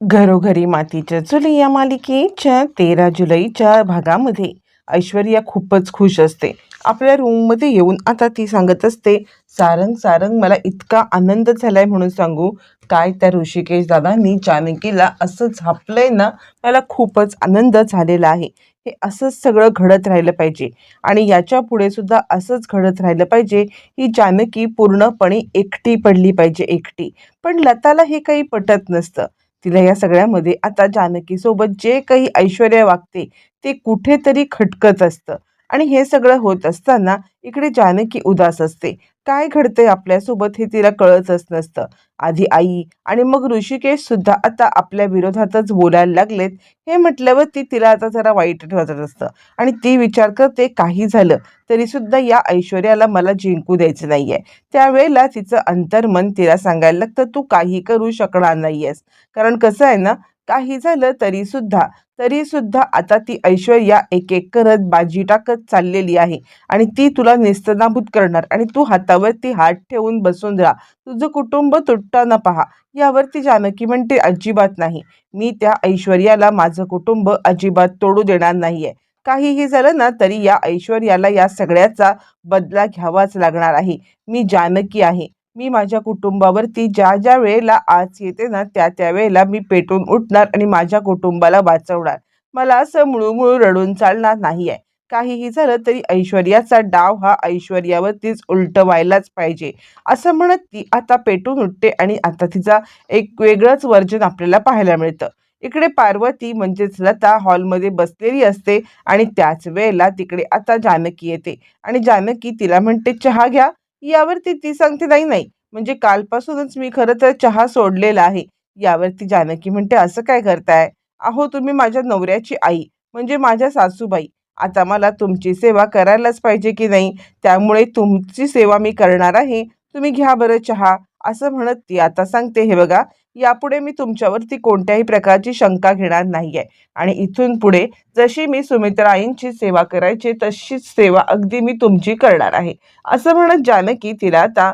घरोघरी मातीच्या चुली या मालिकेच्या तेरा जुलैच्या भागामध्ये. ऐश्वर्या खूपच खुश असते. आपल्या रूममध्ये येऊन आता ती सांगत असते सारंग सारंग मला इतका आनंद झालाय म्हणून सांगू. काय त्या ऋषिकेश दादांनी जानकीला असं झापलंय ना मला खूपच आनंद झालेला आहे. हे असंच सगळं घडत राहिलं पाहिजे. आणि याच्यापुढे सुद्धा असंच घडत राहिलं पाहिजे. ही जानकी पूर्णपणे एकटी पडली पाहिजे एकटी. पण लताला हे काही पटत नसतं. तिला या सगळ्यामध्ये आता जानकीसोबत जे काही ऐश्वर्या वागते ते कुठेतरी खटकत असतं. आणि हे सगळं होत असताना इकडे जानकी उदास असते. काय घडतंय आपल्यासोबत हे तिला कळतच नसतं. आधी आई आणि मग ऋषिकेश सुद्धा आता आपल्या विरोधातच बोलायला लागलेत. हे म्हटल्यावरती तिला आता जरा वाईट वाटत असतं. आणि ती विचार करते काही झालं? तरी सुद्धा या ऐश्वर्याला मला जिंकू द्यायचं नाहीये. त्यावेळेला तिचं अंतर्मन तिला सांगायला लागतं तू काही करू शकणार नाहीयेस. कारण कसं आहे ना काही झालं तरी सुद्धा तरी सुद्धा आता ती ऐश्वर्या एक एक करत बाजी टाकत चाललेली आहे आणि ती तुला नेस्तनाभूत करणार आणि तू हातावरती हात ठेवून बसून राहा. तुझं कुटुंब तुटताना पहा. यावरती जानकी म्हणते अजिबात नाही. मी त्या ऐश्वर्याला माझं कुटुंब अजिबात तोडू देणार नाहीये. काहीही झालं ना तरी या ऐश्वर्याला या सगळ्याचा बदला घ्यावाच लागणार आहे. मी जानकी आहे. मी माझ्या कुटुंबावरती ज्या ज्या वेळेला आज येते ना त्या त्या वेळेला मी पेटून उठणार आणि माझ्या कुटुंबाला वाचवणार. मला असं मुळूमुळू रडून चालणार नाही आहे काहीही झालं तरी ऐश्वर्याचा डाव हा ऐश्वर्यावरतीच उलटवायलाच पाहिजे. असं म्हणत ती आता पेटून उठते आणि आता तिचा एक वेगळंच वर्जन आपल्याला पाहायला मिळतं. इकडे पार्वती म्हणजेच लता हॉलमध्ये बसलेली असते आणि त्याच वेळेला तिकडे आता जानकी येते. आणि जानकी तिला म्हणते चहा घ्या. यावरती ती सांगते नाही नाही म्हणजे कालपासूनच मी खरं तर चहा सोडलेला आहे. यावरती जानकी म्हणते असं काय करताय? अहो तुम्ही माझ्या नवऱ्याची आई म्हणजे माझ्या सासूबाई. आता मला तुमची सेवा करायलाच पाहिजे की नाही? त्यामुळे तुमची सेवा मी करणार आहे. तुम्ही घ्या बरं चहा. असं म्हणत ती आता सांगते हे बघा यापुढे मी तुमच्यावरती कोणत्याही प्रकारची शंका घेणार नाहीये. आणि इथून पुढे जशी मी सुमित्राईंची सेवा करायची तशीच सेवा अगदी मी तुमची करणार आहे. असं म्हणत जानकी तिला आता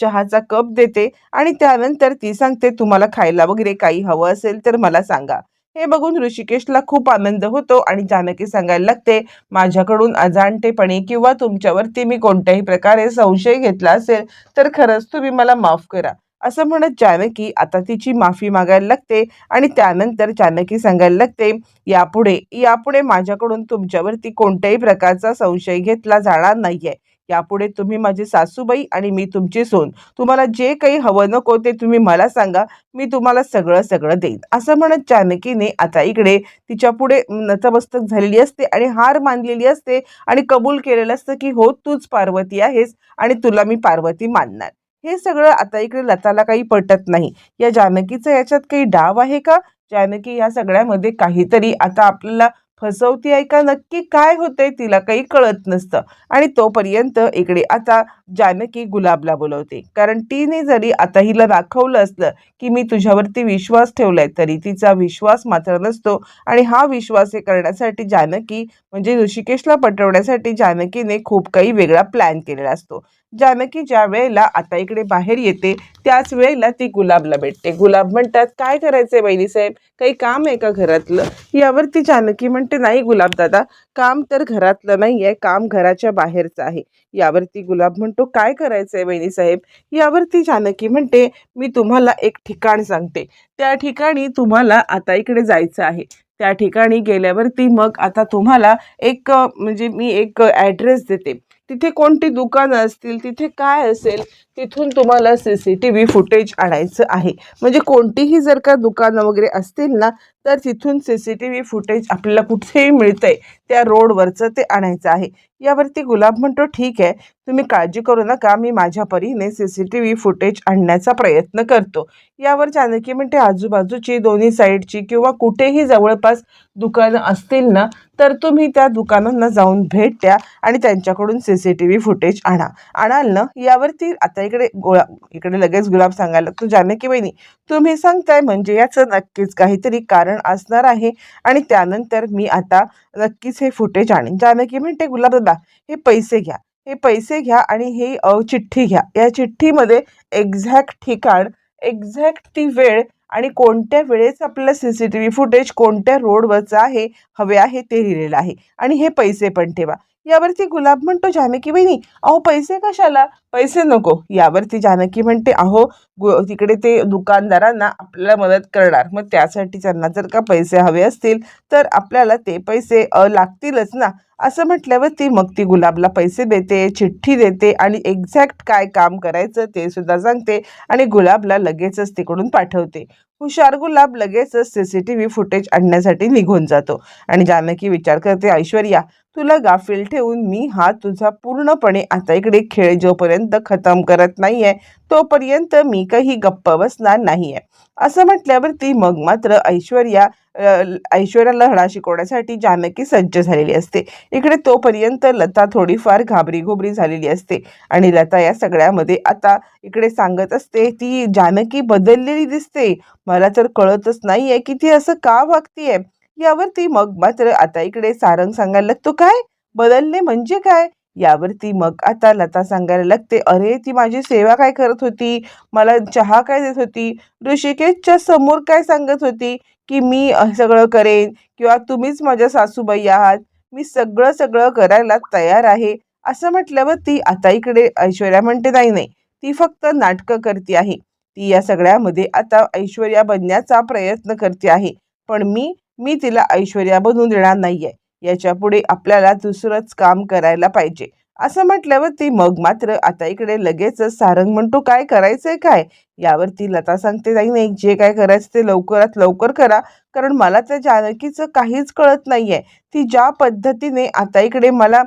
चहाचा कप देते आणि त्यानंतर ती सांगते तुम्हाला खायला वगैरे काही हवं असेल तर मला सांगा. हे बघून ऋषिकेशला खूप आनंद होतो आणि जानकी सांगायला लागते माझ्याकडून अजाणतेपणे किंवा तुमच्यावरती मी कोणत्याही प्रकारे संशय घेतला असेल तर खरंच तुम्ही मला माफ करा. असं म्हणत जानकी आता तिची माफी मागायला लागते आणि त्यानंतर जानकी सांगायला लागते यापुढे यापुढे माझ्याकडून तुमच्यावरती कोणत्याही प्रकारचा संशय घेतला जाणार नाहीये. यापुढे तुम्ही माझी सासूबाई आणि मी तुमची सून. तुम्हाला जे काही हवं नको ते तुम्ही मला सांगा. मी तुम्हाला सगळं सगळं देईन. असं म्हणत जानकीने आता इकडे तिच्या पुढे नतमस्तक झालेली असते आणि हार मानलेली असते आणि कबूल केलेलं असतं की हो तूच पार्वती आहेस आणि तुला मी पार्वती मानणार. हे सगळं आता इकडे लताला काही पटत नाही. या जानकीचा याच्यात काही डाव आहे का? जानकी या सगळ्यामध्ये काहीतरी आता आपल्याला फसवती आहे का? नक्की काय होतंय तिला काही कळत नसतं. आणि तोपर्यंत इकडे आता जानकी गुलाबला बोलवते. कारण तिने जरी आता हिला दाखवलं असलं की मी तुझ्यावरती विश्वास ठेवलाय तरी तिचा विश्वास मात्र नसतो. आणि हा विश्वास हे करण्यासाठी जानकी म्हणजे ऋषिकेशला पटवण्यासाठी जानकीने खूप काही वेगळा प्लॅन केलेला असतो. जानकी ज्या वेळेला आता इकडे बाहेर येते त्याच वेळेला ती गुलाबला भेटते. गुलाब म्हणतात काय करायचंय बहिणी साहेब? काही काम आहे का घरातलं? यावरती जानकी म्हणते नाही गुलाब दादा काम तर घरातलं नाही आहे काम घराच्या बाहेरचं आहे. यावरती गुलाब म्हणतो काय करायचंय बहिणी साहेब? यावरती जानकी म्हणते मी तुम्हाला एक ठिकाण सांगते. त्या ठिकाणी तुम्हाला आता इकडे जायचं आहे. त्या ठिकाणी गेल्यावरती मग आता तुम्हाला एक म्हणजे मी एक ॲड्रेस देते. तिथे कोणती दुकानं असतील तिथे काय असेल तिथून तुम्हाला C C T V footage आणायचं आहे. म्हणजे कोणतीही जर का दुकानं वगैरे असतील ना तर तिथून C C T V footage आपल्याला कुठेही मिळतंय त्या रोडवरचं ते आणायचं आहे. यावरती गुलाब म्हणतो ठीक आहे तुम्ही काळजी करू नका मी माझ्या परीने C C T V footage आणण्याचा प्रयत्न करतो. यावर जानकी म्हणते आजूबाजूची दोन्ही साईडची किंवा कुठेही जवळपास दुकानं असतील ना तर तुम्ही त्या दुकानांना जाऊन भेट द्या आणि त्यांच्याकडून C C T V footage आणा. आणाल ना? यावरती आता इकडे गोळा इकडे लगेच गुलाब सांगायला तू जानकी बहिणी तुम्ही सांगताय म्हणजे याचं नक्कीच काहीतरी कारण असणार आहे. आणि त्यानंतर मी आता नक्कीच हे फुटेज आणेन. जानकी म्हणते गुलाब दादा हे पैसे घ्या. हे पैसे घ्या आणि हे चिठ्ठी घ्या. या चिठ्ठीमध्ये एक्झॅक्ट ठिकाण एक्झॅक्ट ती वेळ आणि कोणत्या वेळेस आपल्याला C C T V footage कोणत्या रोडवरचं आहे हवे आहे ते लिहिलेलं आहे. आणि हे पैसे पण ठेवा. यावरती गुलाब म्हणतो जानकी बहिणी अहो पैसे कशाला? पैसे नको. यावरती जानकी म्हणते अहो गु तिकडे ते दुकानदारांना आपल्याला मदत करणार. मग त्यासाठी त्यांना जर का पैसे हवे असतील तर आपल्याला ते पैसे लागतीलच ना. असं म्हटल्यावर ती मग ती गुलाबला पैसे देते चिठ्ठी देते आणि एक्झॅक्ट काय काम करायचं ते सुद्धा सांगते आणि गुलाबला लगेचच तिकडून पाठवते. हुशार गुलाब लगेचच C C T V footage आणण्यासाठी निघून जातो आणि जानकी विचार करते ऐश्वर्या तुला गाफील ठेवून मी हा तुझा पूर्णपणे आता इकडे खेळ जोपर्यंत खतम करत नाही आहे तोपर्यंत मी काही गप्प बसणार नाही आहे असं म्हटल्यावर ती मग मात्र ऐश्वर्या ऐश्वर्याला लढा शिकवण्यासाठी जानकी सज्ज झालेली असते. इकडे तोपर्यंत लता थोडीफार घाबरी घोबरी झालेली असते आणि लता या सगळ्यामध्ये आता इकडे सांगत असते ती जानकी बदललेली दिसते. मला तर कळतच नाहीये की ती असं का वागतीये. यावरती मग मात्र आता इकडे सारंग सांगायला लागतो काय? बदलले म्हणजे काय? यावरती मग आता लता सांगायला लागते अरे ती माझी सेवा काय करत होती? मला चहा काय देत होती? ऋषिकेशच्या समोर काय सांगत होती की मी सगळं करेन किंवा तुम्हीच माझ्या सासूबाई आहात? मी सगळं सगळं करायला तयार आहे. असं म्हटल्यावर ती आता इकडे ऐश्वर्या म्हणते नाही नाही ती फक्त नाटकं करते आहे. ती या सगळ्यामध्ये आता ऐश्वर्या बनण्याचा प्रयत्न करते आहे. पण मी मी तिला ऐश्वर्या बनवून देणार नाही आहे याच्यापुढे आपल्याला दुसरंच काम करायला पाहिजे. असं म्हटल्यावर ती मग मात्र आता इकडे लगेचच सारंग म्हणतो काय करायचंय काय? यावरती लता सांगते नाही नाही जे काय करायचं ते लवकरात लवकर करा. कारण मला त्या जानकीचं काहीच कळत नाहीये. ती ज्या पद्धतीने आता इकडे मला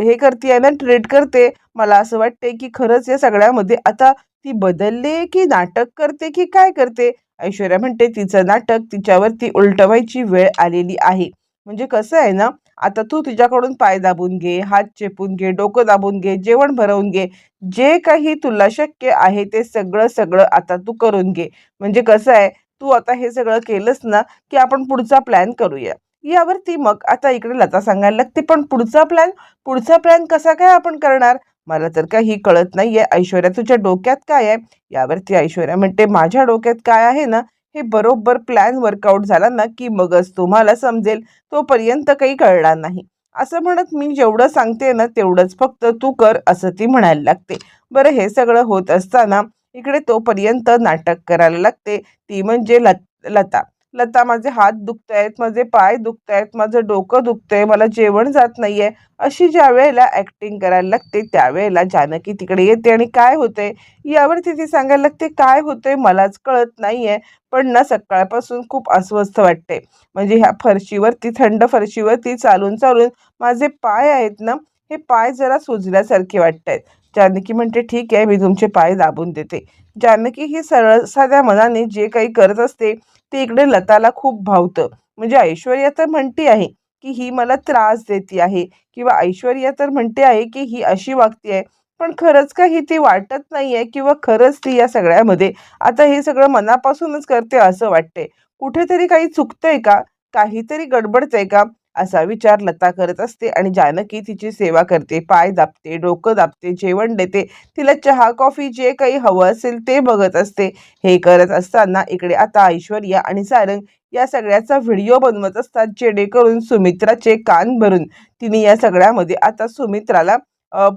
हे करते ना ट्रीट करते मला असं वाटते की खरंच या सगळ्यामध्ये आता ती बदलले की नाटक करते की काय करते? ऐश्वर्या म्हणते तिचं नाटक तिच्यावरती उलटवायची वेळ आलेली आहे. म्हणजे कसं आहे ना आता तू तुझ्याकडून पाय दाबून घे हात चेपून घे डोकं दाबून घे जेवण भरवून घे जे काही तुला शक्य आहे ते सगळं सगळं आता तू करून घे. म्हणजे कसं आहे तू आता हे सगळं केलंस ना की आपण पुढचा प्लॅन करूया. यावरती मग आता इकडे लता सांगायला लागते पण पुढचा प्लॅन पुढचा प्लॅन कसा काय आपण करणार? मला तर काही कळत नाहीये ऐश्वर्या तुझ्या डोक्यात काय आहे? यावरती ऐश्वर्या म्हणते माझ्या डोक्यात काय आहे ना हे बरोबर प्लॅन वर्कआउट झाला ना की मगच तुम्हाला समजेल तोपर्यंत काही कळणार नाही. असं म्हणत मी जेवढं सांगते ना तेवढंच फक्त तू कर असं ती म्हणायला लागते. बरं हे सगळं होत असताना इकडे तोपर्यंत नाटक करायला लागते ती म्हणजे लत. लता माझे हात दुखत आहेत माझे पाय दुखत आहेत माझं डोकं दुखतंय मला जेवण जात नाहीये. अशी ज्या वेळेला ॲक्टिंग करायला लागते त्यावेळेला जानकी तिकडे येते आणि काय होते यावरती ती सांगायला लागते काय होतंय? मलाच कळत नाहीये. पण ना सकाळपासून खूप अस्वस्थ वाटते. म्हणजे ह्या फरशीवरती थंड फरशीवरती चालून चालून माझे पाय आहेत ना हे पाय जरा सुजल्यासारखे वाटत आहेत जानकी म्हणते ठीक आहे मी तुमचे पाय दाबून देते. जानकी ही सरळ साध्या मनाने जे काही करत असते ते इकडे लताला खूप भावतं. म्हणजे ऐश्वर्या तर म्हणते आहे की ही मला त्रास देते आहे किंवा ऐश्वर्या तर म्हणते आहे की ही अशी वागती आहे. पण खरंच का ही ती वाटत नाही आहे किंवा खरंच ती या सगळ्यामध्ये आता हे सगळं मनापासूनच करते असं वाटते कुठेतरी काही चुकतंय का? काहीतरी गडबडतंय का? असा विचार लता करत असते आणि जानकी तिची सेवा करते. पाय दाबते डोकं दाबते जेवण देते. तिला चहा कॉफी जे काही हवं असेल ते बघत असते. हे करत असताना इकडे आता ऐश्वर्या आणि सारंग या सगळ्याचा व्हिडिओ बनवत असतात जेणेकरून सुमित्राचे कान भरून. तिने या सगळ्यामध्ये आता सुमित्राला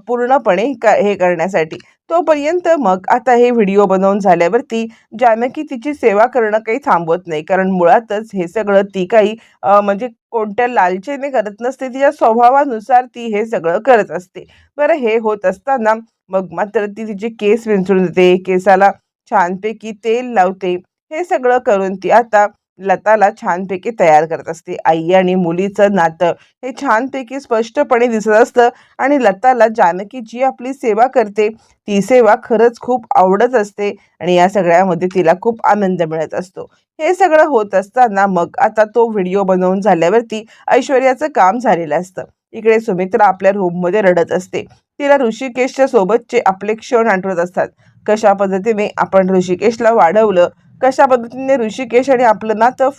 पूर्णपणे का हे करण्यासाठी. तोपर्यंत मग आता हे व्हिडिओ बनवून झाल्यावरती जानकी तिची सेवा करणं काही थांबवत नाही. कारण मुळातच हे सगळं ती काही म्हणजे कोणत्या लालचेने करत नसते. तिच्या स्वभावानुसार ती हे सगळं करत असते. बरं हे होत असताना मग मात्र ती तिचे केस विंचरून देते. केसाला छानपैकी तेल लावते. हे सगळं करून ती आता लताला छानपैकी तयार करत असते. आई आणि मुलीचं नातं हे छानपैकी स्पष्टपणे दिसत असतं आणि लताला जानकी जी आपली सेवा करते. ती सेवा खरंच खूप आवडत असते आणि या सगळ्यामध्ये तिला खूप आनंद मिळत असतो. हे सगळं होत असताना मग आता तो व्हिडिओ बनवून झाल्यावरती ऐश्वर्याचं काम झालेलं असतं. इकडे सुमित्रा आपल्या रूममध्ये रडत असते. तिला ऋषिकेशच्या सोबतचे आपले क्षण आठवत असतात. कशा पद्धतीने आपण ऋषिकेशला वाढवलं कशा पद्धतीने ऋषिकेश आणि आपलं नातं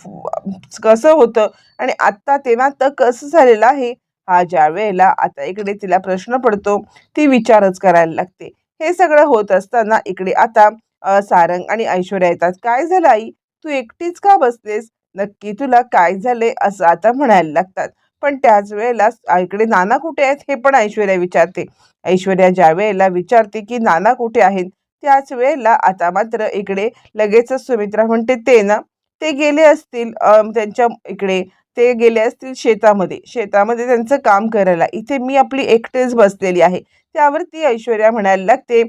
कसं होतं आणि आत्ता ते नातं कसं झालेलं आहे? हा ज्या वेळेला आता इकडे तिला प्रश्न पडतो ती विचारच करायला लागते. हे सगळं होत असताना इकडे आता सारंग आणि ऐश्वर्या येतात. काय झालं आई? तू एकटीच का बसलेस? नक्की तुला काय झाले असं आता म्हणायला लागतात. पण त्याच वेळेला इकडे नाना कुठे आहेत? हे पण ऐश्वर्या विचारते. ऐश्वर्या ज्या वेळेला विचारते की नाना कुठे आहेत? त्याच वेळेला आता मात्र इकडे लगेचच सुमित्रा म्हणते ते ना ते गेले असतील त्यांच्या इकडे ते गेले असतील शेतामध्ये. शेतामध्ये त्यांचं काम करायला. इथे मी आपली एकटेच बसलेली आहे. त्यावरती ऐश्वर्या म्हणायला लागते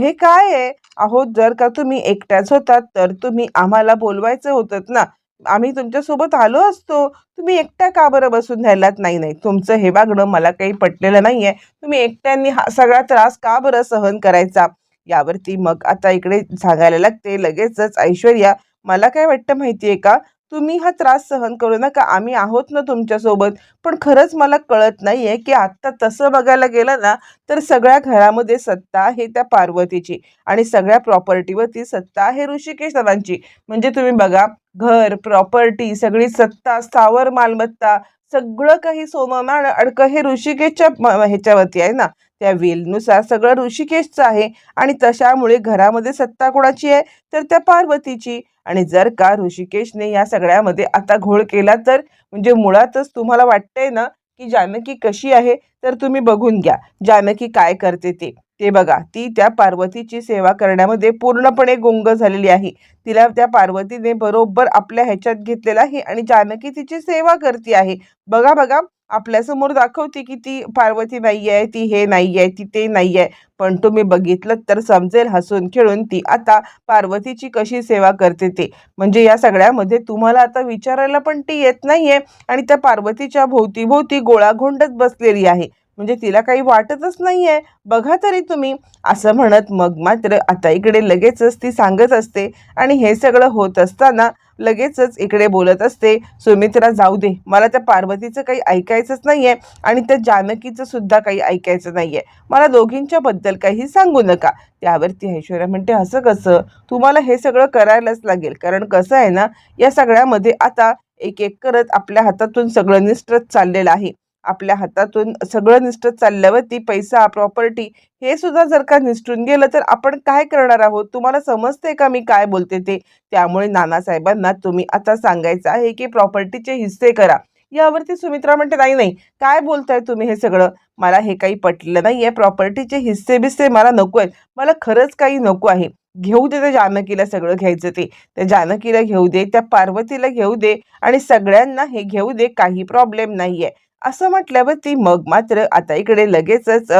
हे काय आहे? अहो जर का तुम्ही एकट्याच होतात तर तुम्ही आम्हाला बोलवायचं होतं ना. आम्ही तुमच्यासोबत आलो असतो. तुम्ही एकट्या का बरं बसून राहिलात? नाही नाही. तुमचं हे वागणं मला काही पटलेलं नाही आहे तुम्ही एकट्यांनी हा सगळा त्रास का बरं सहन करायचा? यावरती मग आता इकडे सांगायला लागते. लगेचच ऐश्वर्या मला काय वाटतं माहिती आहे का? तुम्ही हा त्रास सहन करू नका. आम्ही आहोत ना तुमच्यासोबत. पण खरंच मला कळत नाही आहे की आत्ता तसं बघायला गेलं ना तर सगळ्या घरामध्ये सत्ता आहे त्या पार्वतीची. आणि सगळ्या प्रॉपर्टीवरती सत्ता आहे ऋषिकेश दादांची म्हणजे तुम्ही बघा घर प्रॉपर्टी सगळी सत्ता स्थावर मालमत्ता सगळं काही सोनं ना अडकं हे ऋषिकेशच्या ह्याच्यावरती आहे ना. त्या वेलनुसार सगळं ऋषिकेशचं आहे. आणि तशामुळे घरामध्ये सत्ता कोणाची आहे? तर त्या पार्वतीची. आणि जर का ऋषिकेशने या सगळ्यामध्ये आता घोळ केला तर म्हणजे मुळातच तुम्हाला वाटतंय ना की जानकी कशी आहे? तर तुम्ही बघून घ्या जानकी काय करते ते. ते बघा ती त्या पार्वतीची सेवा करण्यामध्ये पूर्णपणे गुंग झालेली आहे. तिला त्या पार्वतीने बरोबर आपल्या ह्याच्यात घेतलेला आहे आणि जानकी तिची सेवा करते आहे. बघा बघा आपल्यासमोर दाखवते की ती पार्वती नाही आहे ती हे नाही आहे ती ते नाही आहे पण तुम्ही बघितलं तर समजेल हसून खेळून ती आता पार्वतीची कशी सेवा करते ते. म्हणजे या सगळ्यामध्ये तुम्हाला आता विचारायला पण ती येत नाही आहे आणि त्या पार्वतीच्या भोवती गोळाघोंडच बसलेली आहे. म्हणजे तिला काही वाटतच नाही आहे बघा तरी तुम्ही. असं म्हणत मग मात्र आता इकडे लगेचच ती सांगत असते. आणि हे सगळं होत असताना लगेचच इकडे बोलत असते सुमित्रा जाऊ दे. मला त्या पार्वतीचं काही ऐकायचंच नाहीये आणि त्या जानकीचं सुद्धा काही ऐकायचं नाहीये. मला दोघींच्या बद्दल काही सांगू नका. त्यावरती ऐश्वर्या म्हणते असं कसं? तुम्हाला हे सगळं करायलाच लागेल. कारण कसं आहे ना या सगळ्यामध्ये आता एक एक करत आपल्या हातातून सगळं निष्ठत चाललेलं आहे. आपल्या हातातून सगळं निष्ठत चालल्यावरती पैसा प्रॉपर्टी हे सुद्धा जर का निसटून गेलं तर आपण काय करणार आहोत? तुम्हाला समजते का मी काय बोलते ते? त्यामुळे नानासाहेबांना तुम्ही आता सांगायचं आहे की प्रॉपर्टीचे हिस्से करा. यावरती सुमित्रा म्हणते नाही नाही काय बोलताय तुम्ही हे सगळं? मला हे काही पटलं नाही आहे प्रॉपर्टीचे हिस्से बिस्से मला नको आहेत. मला खरंच काही नको आहे. घेऊ दे त्या जानकीला सगळं घ्यायचं ते. त्या जानकीला घेऊ दे त्या पार्वतीला घेऊ दे आणि सगळ्यांना हे घेऊ दे. काही प्रॉब्लेम नाही आहे असं म्हटल्यावरती मग मात्र आता इकडे लगेचच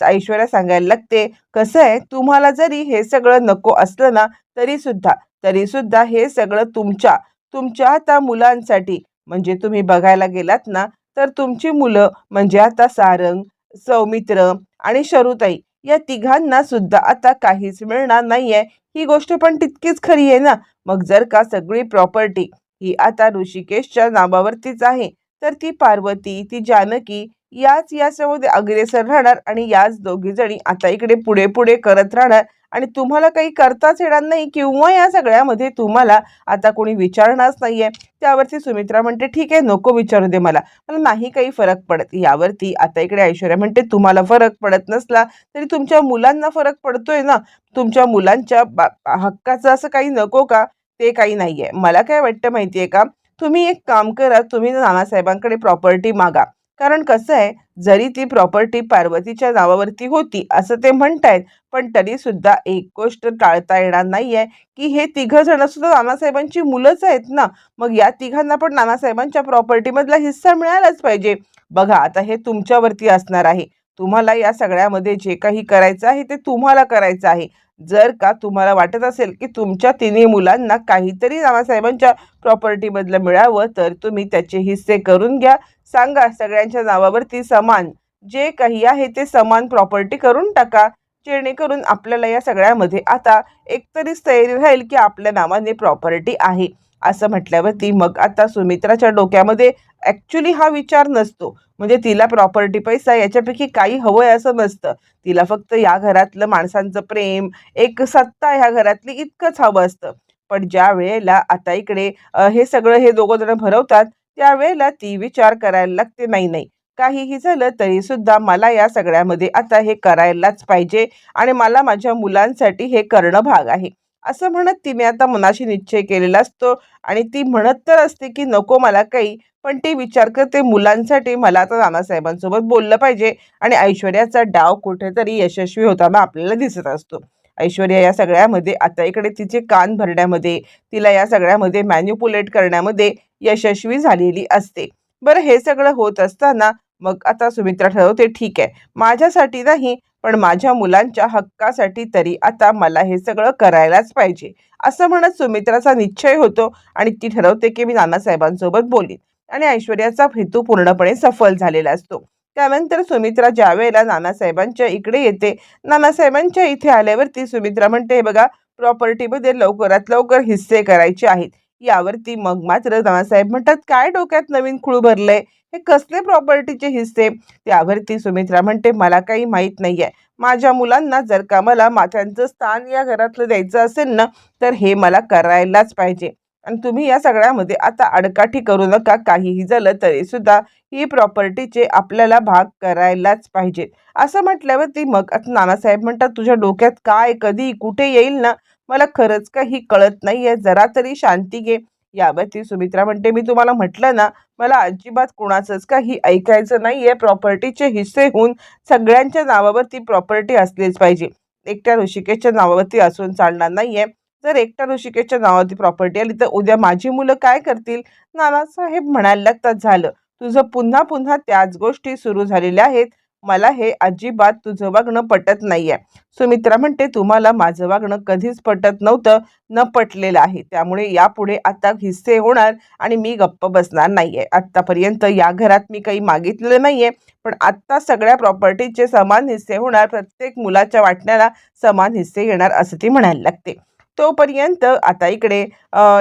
ऐश्वर्या सांगायला लागते कसं आहे? तुम्हाला जरी हे सगळं नको असलं ना तरी सुद्धा तरी सुद्धा हे सगळं तुमच्या तुमच्या आता मुलांसाठी. म्हणजे तुम्ही बघायला गेलात ना तर तुमची मुलं म्हणजे आता सारंग सौमित्र आणि शरुताई या तिघांना सुद्धा आता काहीच मिळणार नाहीये. ही गोष्ट पण तितकीच खरी आहे ना. मग जर का सगळी प्रॉपर्टी ही आता ऋषिकेशच्या नावावरतीच आहे तर ती पार्वती ती जानकी याच याच्यामध्ये अग्रेसर राहणार आणि याच दोघी जणी आता इकडे पुढे पुढे करत राहणार. आणि तुम्हाला काही करताच येणार नाही किंवा या सगळ्यामध्ये तुम्हाला आता कोणी विचारणारच नाहीये. त्यावरती सुमित्रा म्हणते ठीक आहे नको विचारू दे मला. मला नाही काही फरक पडत. यावरती आता इकडे ऐश्वर्या म्हणते तुम्हाला फरक पडत नसला तरी तुमच्या मुलांना फरक पडतोय ना. तुमच्या मुलांच्या बा हक्काचं असं काही नको का? ते काही नाहीये. मला काय वाटतं माहितीये का? तुम्ही एक काम करा तुम्ही नानासाहेबांकडे प्रॉपर्टी मागा. कारण कसं आहे जरी ती प्रॉपर्टी पार्वतीच्या नावावरती होती असं ते म्हणतायत पण तरी सुद्धा एक गोष्ट टाळता येणार नाही आहे की हे तिघ जण सुद्धा नानासाहेबांची मुलंच आहेत ना? मग या तिघांना पण नानासाहेबांच्या प्रॉपर्टीमधला हिस्सा मिळालाच पाहिजे. बघा आता हे तुमच्यावरती असणार आहे. तुम्हाला या सगळ्यामध्ये जे काही करायचं आहे ते तुम्हाला करायचं आहे. जर का तुम्हाला वाटत असेल की तुमच्या तिन्ही मुलांना काहीतरी नावासाहेबांच्या प्रॉपर्टीमधलं मिळावं तर तुम्ही त्याचे हिस्से करून घ्या. सांगा सगळ्यांच्या नावावरती समान. जे काही आहे ते समान प्रॉपर्टी करून टाका. जेणेकरून आपल्याला या सगळ्यामध्ये आता एकतरीच तयारी राहील की आपल्या नावाने प्रॉपर्टी आहे. असं म्हटल्यावरती मग आता सुमित्राच्या डोक्यामध्ये ॲक्च्युली हा विचार नसतो. म्हणजे तिला प्रॉपर्टी पैसा याच्यापैकी काही हवं आहे असं नसतं. तिला फक्त या घरातलं माणसांचं प्रेम एक सत्ता ह्या घरातली इतकंच हवं असतं. पण ज्या वेळेला आता इकडे हे सगळं हे दोघं जण भरवतात त्यावेळेला ती विचार करायला लागते नाही नाही काहीही झालं तरी सुद्धा मला या सगळ्यामध्ये आता हे करायलाच पाहिजे आणि मला माझ्या मुलांसाठी हे करणं भाग आहे. असं म्हणत तिने आता मनाशी निश्चय केलेला असतो. आणि ती म्हणत तर असते की नको मला काही पण ती विचार करते मुलांसाठी मला आता नानासाहेबांसोबत बोललं पाहिजे. आणि ऐश्वर्याचा डाव कुठेतरी यशस्वी होताना आपल्याला दिसत असतो. ऐश्वर्या या सगळ्यामध्ये आता इकडे तिचे कान भरण्यामध्ये तिला या सगळ्यामध्ये मॅन्युपुलेट करण्यामध्ये यशस्वी झालेली असते. बरं हे सगळं होत असताना मग आता सुमित्रा ठरवते ठीक आहे. माझ्यासाठी नाही पण माझ्या मुलांच्या हक्कासाठी तरी आता मला हे सगळं करायलाच पाहिजे. असं म्हणत सुमित्राचा निश्चय होतो आणि ती ठरवते की मी नानासाहेबांसोबत बोलीन आणि ऐश्वर्याचा हेतू पूर्णपणे सफल झालेला असतो. त्यानंतर सुमित्रा ज्या वेळेला नानासाहेबांच्या इकडे येते नानासाहेबांच्या इथे आल्यावरती सुमित्रा म्हणते हे बघा प्रॉपर्टीमध्ये लवकरात लवकर हिस्से करायचे आहेत. यावरती मग मात्र नानासाहेब म्हणतात काय डोक्यात नवीन खुळ भरलंय? हे कसले प्रॉपर्टीचे हिस्से? त्यावरती सुमित्रा म्हणते मला काही माहीत नाहीये. माझ्या मुलांना जर का मला माथ्यांचं स्थान या घरातलं द्यायचं असेल ना तर हे मला करायलाच पाहिजे. आणि तुम्ही या सगळ्यामध्ये आता आडकाठी करू नका. काहीही झालं तरी सुद्धा ही प्रॉपर्टीचे आपल्याला भाग करायलाच पाहिजेत असं म्हटल्यावरती मग आता नानासाहेब म्हणतात तुझ्या डोक्यात काय? कधी? कुठे येईल ना? मला खरंच काही कळत नाही आहे जरा तरी शांती घे. यावरती सुमित्रा म्हणते मी तुम्हाला म्हटलं ना मला अजिबात कुणाचंच काही ऐकायचं नाही आहे प्रॉपर्टीचे हिस्से होऊन सगळ्यांच्या नावावरती प्रॉपर्टी असलीच पाहिजे. एकट्या ऋषिकेशच्या नावावरती असून चालणार नाही आहे जर एकट्या ऋषिकेशच्या नावावरती प्रॉपर्टी आली तर उद्या माझी मुलं काय करतील? नानासाहेब म्हणायला लागतात झालं. तुझं पुन्हा पुन्हा त्याच गोष्टी सुरू झालेल्या आहेत. मला हे अजिबात तुझं वागणं पटत नाहीये. सुमित्रा म्हणते तुम्हाला माझं वागणं कधीच पटत नव्हतं न पटलेलं आहे. त्यामुळे यापुढे आता हिस्से होणार आणि मी गप्प बसणार नाहीये. आत्तापर्यंत या घरात मी काही मागितलेलं नाहीये पण आत्ता सगळ्या प्रॉपर्टीचे समान हिस्से होणार प्रत्येक मुलाच्या वाटण्याला समान हिस्से येणार असं ती म्हणायला लागते. तोपर्यंत आता इकडे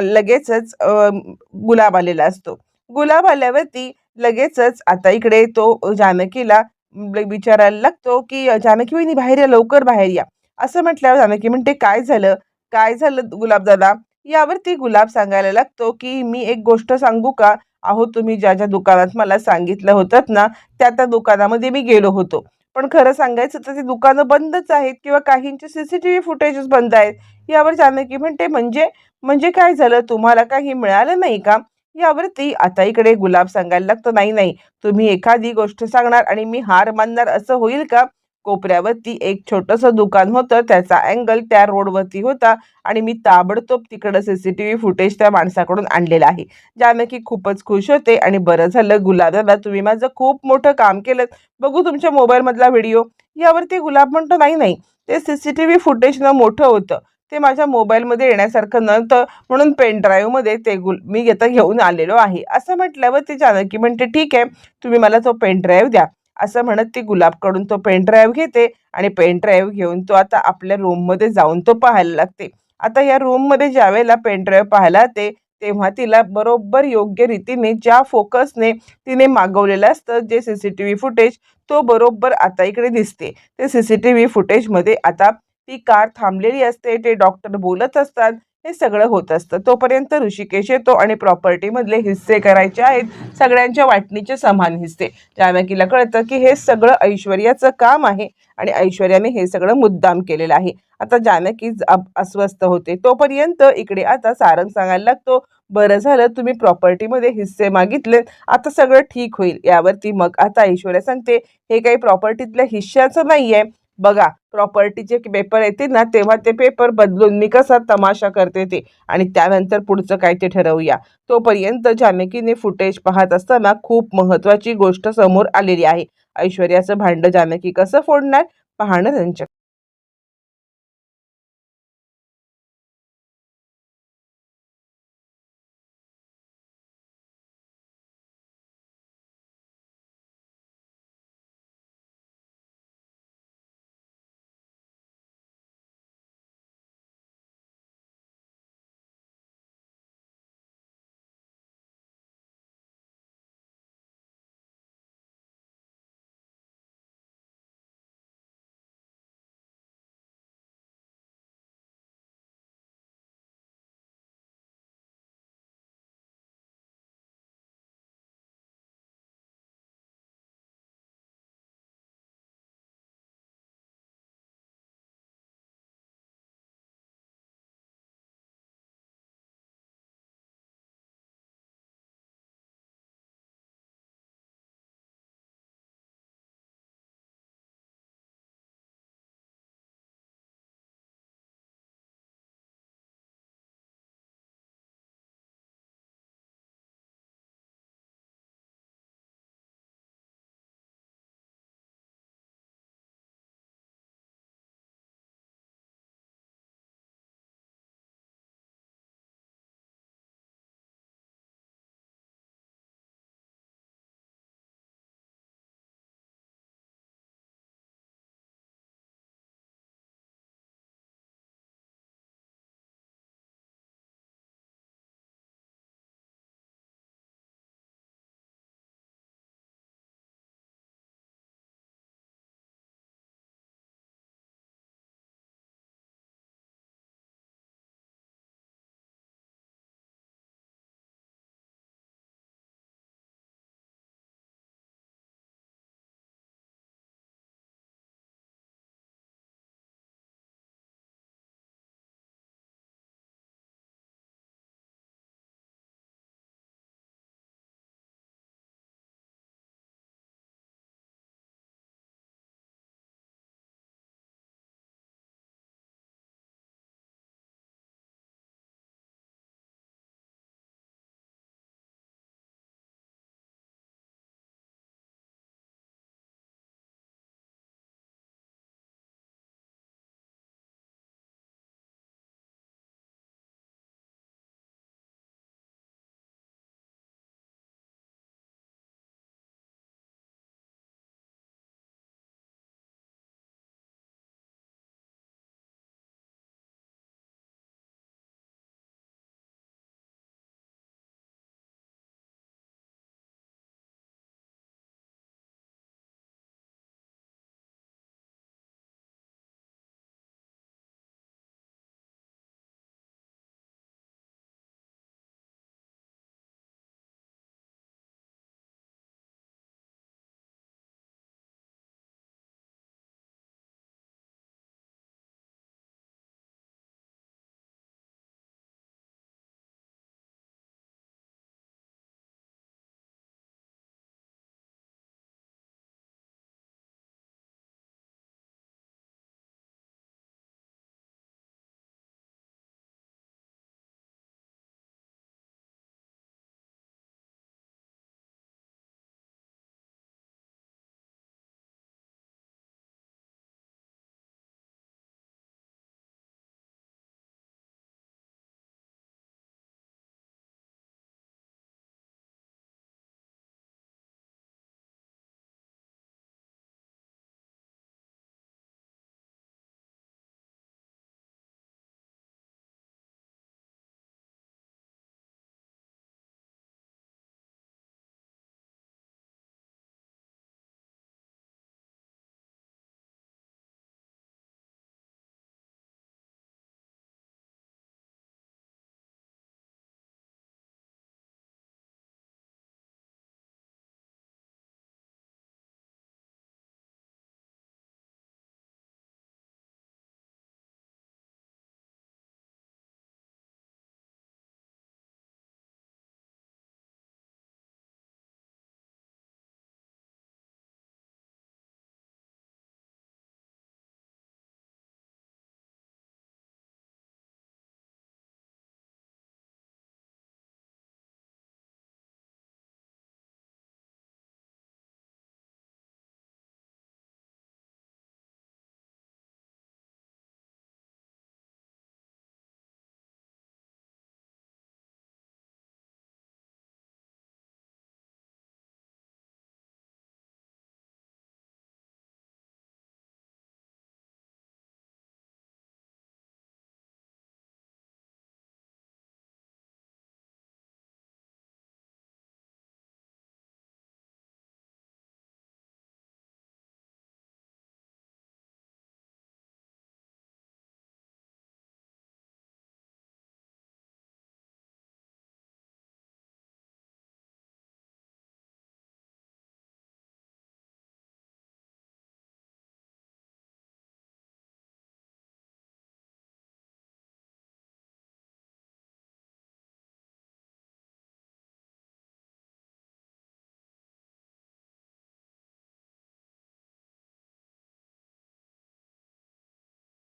लगेचच गुलाब आलेला असतो. गुलाब आल्यावरती लगेचच आता इकडे तो जानकीला विचारायला लागतो की जानकी वहिनी बाहेर या लवकर बाहेर या. असं म्हटल्यावर जानकी म्हणते काय झालं? काय झालं गुलाबदादा यावरती गुलाब सांगायला लागतो की मी एक गोष्ट सांगू का? अहो तुम्ही ज्या ज्या दुकानात मला सांगितलं होतं ना त्या त्या दुकानामध्ये मी गेलो होतो. पण खरं सांगायचं तर ते दुकानं बंदच आहेत किंवा काहींचे C C T V footages बंद आहेत. यावर जानकी म्हणते म्हणजे म्हणजे काय झालं? तुम्हाला काही मिळालं नाही का? यावरती आता इकडे गुलाब सांगायला लागतं नाही नाही तुम्ही एखादी गोष्ट सांगणार आणि मी हार मानणार असं होईल का? कोपऱ्यावरती एक छोटंसं दुकान होतं त्याचा अँगल त्या रोडवरती होता आणि मी ताबडतोब तिकडं C C T V footage त्या माणसाकडून आणलेलं आहे. जानकी खूपच खुश होते आणि बरं झालं गुलाब दादा तुम्ही माझं खूप मोठं काम केलं बघू तुमच्या मोबाईलमधला व्हिडिओ. यावरती गुलाब म्हणतो नाही नाही ते सी सी टी व्ही फुटेजनं मोठं होतं. ते माझ्या मोबाईलमध्ये येण्यासारखं नव्हतं. म्हणून पेनड्राईव्हमध्ये ते गुल मी आता घेऊन आलेलो आहे. असं म्हटल्यावर ती जानकी म्हणते ठीक आहे तुम्ही मला तो पेनड्राईव्ह द्या. असं म्हणत ती गुलाबकडून तो पेनड्राईव्ह घेते आणि पेनड्राईव्ह घेऊन तो आता आपल्या रूममध्ये जाऊन तो पाहायला लागते. आता या रूममध्ये ज्या वेळेला पेनड्राईव्ह पाहायला ते तेव्हा तिला बरोबर योग्य रीतीने ज्या फोकसने तिने मागवलेलं असतं जे C C T V footage तो बरोबर आता इकडे दिसते. ते सी सी टी व्ही फुटेजमध्ये आता ती कार थांबलेली असते ते डॉक्टर बोलत असतात हे सगळं होत असतं. तोपर्यंत ऋषिकेश येतो आणि प्रॉपर्टीमधले हिस्से करायचे आहेत सगळ्यांच्या वाटणीचे समान हिस्से. जानकीला कळतं की हे सगळं ऐश्वर्याचं काम आहे आणि ऐश्वर्याने हे सगळं मुद्दाम केलेलं आहे. आता जानकी अस्वस्थ होते तोपर्यंत इकडे आता सारंग सांगायला लागतो बरं झालं तुम्ही प्रॉपर्टीमध्ये हिस्से मागितले आता सगळं ठीक होईल. यावरती मग आता ऐश्वर्या सांगते हे काही प्रॉपर्टीतल्या हिश्श्याचं नाही आहे बघा प्रॉपर्टीचे पेपर येतील ना तेव्हा ते पेपर बदलून मी कसा तमाशा करते ते. आणि त्यानंतर पुढचं काय ते ठरवूया. तोपर्यंत जानकीने फुटेज पाहत असताना खूप महत्त्वाची गोष्ट समोर आलेली आहे. ऐश्वर्याचं भांडं जानकी कसं फोडणार? पाहणं त्यांच्या